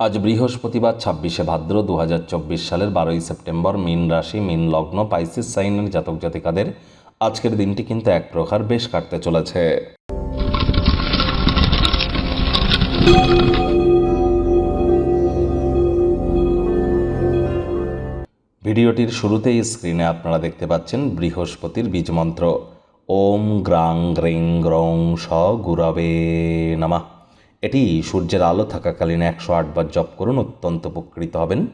আজ বৃহস্পতিবার ছাব্বিশে ভাদ্র দু হাজার চব্বিশ সালের বারোই সেপ্টেম্বর মিন রাশি, মিন লগ্ন, পাইসিস সাইনের জাতক জাতিকাদের আজকের দিনটি কিন্তু এক প্রকার বেশ কাটতে চলেছে। ভিডিওটির শুরুতেই স্ক্রিনে আপনারা দেখতে পাচ্ছেন বৃহস্পতির বীজমন্ত্র ওম গ্রাং গ্রিং গ্রং স গুরবে নামা। এটি সূর্যের আলো থাকাকালীন একশো আটবার জপ করুন, অত্যন্ত উপকৃত হবেন।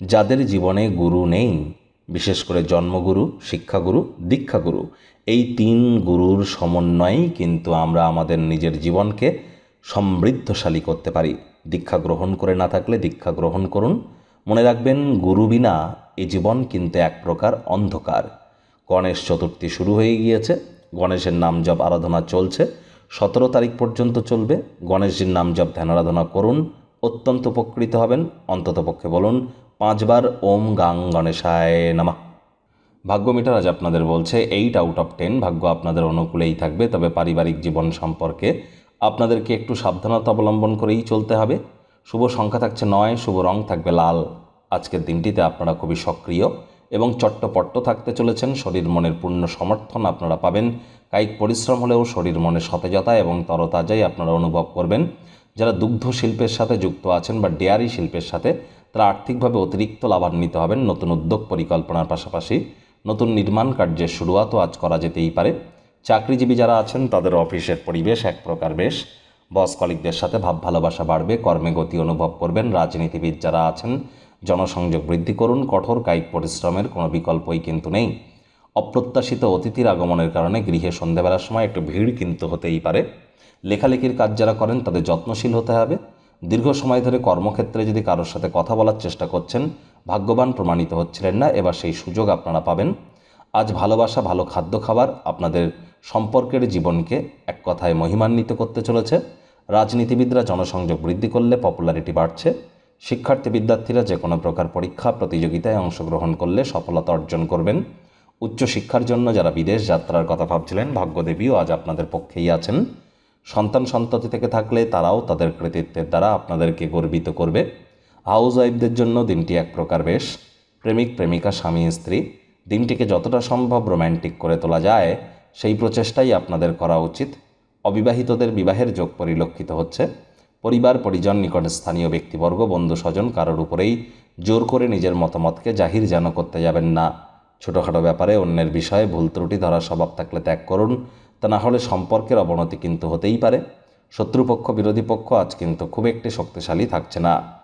যাদের জীবনে গুরু নেই, বিশেষ করে জন্মগুরু, শিক্ষাগুরু, দীক্ষাগুরু, এই তিন গুরুর সমন্বয়েই কিন্তু আমরা আমাদের নিজের জীবনকে সমৃদ্ধশালী করতে পারি। দীক্ষা গ্রহণ করে না থাকলে দীক্ষা গ্রহণ করুন। মনে রাখবেন, গুরু বিনা এ জীবন কিন্তু এক প্রকার অন্ধকার। গণেশ চতুর্থী শুরু হয়ে গিয়েছে, গণেশের নাম জপ আরাধনা চলছে। সতেরো তারিখ পর্যন্ত চলবে। গণেশজির নাম জপ, ধ্যান, আরাধনা করুন। অত্যন্ত উপকৃত হবেন। অন্ততপক্ষে বলুন, পাঁচবার ওম গাং গণেশায় নামা। ভাগ্য মিটার আজ আপনাদের বলছে এইট আউট অফ টেন ভাগ্য আপনাদের অনুকূলেই থাকবে, তবে পারিবারিক জীবন সম্পর্কে আপনাদেরকে একটু সাবধানতা অবলম্বন করেই চলতে হবে। শুভ সংখ্যা থাকছে নয়, শুভ রং থাকবে লাল। আজকের দিনটিতে আপনারা খুবই সক্রিয়। এবং চট্টপট্ট থাকতে চলেছেন। শরীর মনের পূর্ণ সমর্থন আপনারা পাবেন। কায়িক পরিশ্রম হলেও শরীর মনের সতেজতা এবং তরতাজাই আপনারা অনুভব করবেন। যারা দুগ্ধ শিল্পের সাথে যুক্ত আছেন বা ডেয়ারি শিল্পের সাথে, তারা আর্থিকভাবে অতিরিক্ত লাভান্বিত হবেন। নতুন উদ্যোগ পরিকল্পনার পাশাপাশি নতুন নির্মাণ কার্যের শুরুয়াতও আজ করা যেতেই পারে। চাকরিজীবী যারা আছেন, তাদের অফিসের পরিবেশ এক প্রকার বেশ। বস কলিকদের সাথে ভাব ভালোবাসা বাড়বে, কর্মে গতি অনুভব করবেন। রাজনীতিবিদ যারা আছেন জনসংযোগ বৃদ্ধি করুন, কঠোর কায়িক পরিশ্রমের কোনো বিকল্পই কিন্তু নেই। অপ্রত্যাশিত অতিথির আগমনের কারণে গৃহে সন্ধেবেলার সময় একটু ভিড় কিন্তু হতেই পারে। লেখালেখির কাজ যারা করেন, তাদের যত্নশীল হতে হবে। দীর্ঘ সময় ধরে কর্মক্ষেত্রে যদি কারোর সাথে কথা বলার চেষ্টা করছেন, ভাগ্যবান প্রমাণিত হচ্ছিলেন না, এবার সেই সুযোগ আপনারা পাবেন। আজ ভালোবাসা, ভালো খাদ্য খাবার আপনাদের সম্পর্কের জীবনকে এক কথায় মহিমান্বিত করতে চলেছে। রাজনীতিবিদরা জনসংযোগ বৃদ্ধি করলে পপুলারিটি বাড়ছে। শিক্ষার্থী বিদ্যার্থীরা যে কোনো প্রকার পরীক্ষা, প্রতিযোগিতায় অংশগ্রহণ করলে সফলতা অর্জন করবেন। উচ্চশিক্ষার জন্য যারা বিদেশ যাত্রার কথা ভাবছিলেন, ভাগ্যদেবীও আজ আপনাদের পক্ষেই আছেন। সন্তান সন্ততি থেকে থাকলে তারাও তাদের কৃতিত্বের দ্বারা আপনাদেরকে গর্বিত করবে। হাউস ওয়াইফদের জন্য দিনটি এক প্রকার বেশ। প্রেমিক, প্রেমিকা, স্বামী, স্ত্রী, দিনটিকে যতটা সম্ভব রোম্যান্টিক করে তোলা যায়, সেই প্রচেষ্টাই আপনাদের করা উচিত। অবিবাহিতদের বিবাহের যোগ পরিলক্ষিত হচ্ছে। পরিবার, পরিজন, নিকট স্থানীয় ব্যক্তিবর্গ, বন্ধু, স্বজন কারোর উপরেই জোর করে নিজের মতামতকে জাহির যেন করতে যাবেন না। ছোটোখাটো ব্যাপারে অন্যের বিষয়ে ভুল ত্রুটি ধরার স্বভাব থাকলে ত্যাগ করুন। তা না হলে সম্পর্কের অবনতি কিন্তু হতেই পারে। শত্রুপক্ষ, বিরোধী পক্ষ আজ কিন্তু খুব একটি শক্তিশালী থাকছে না।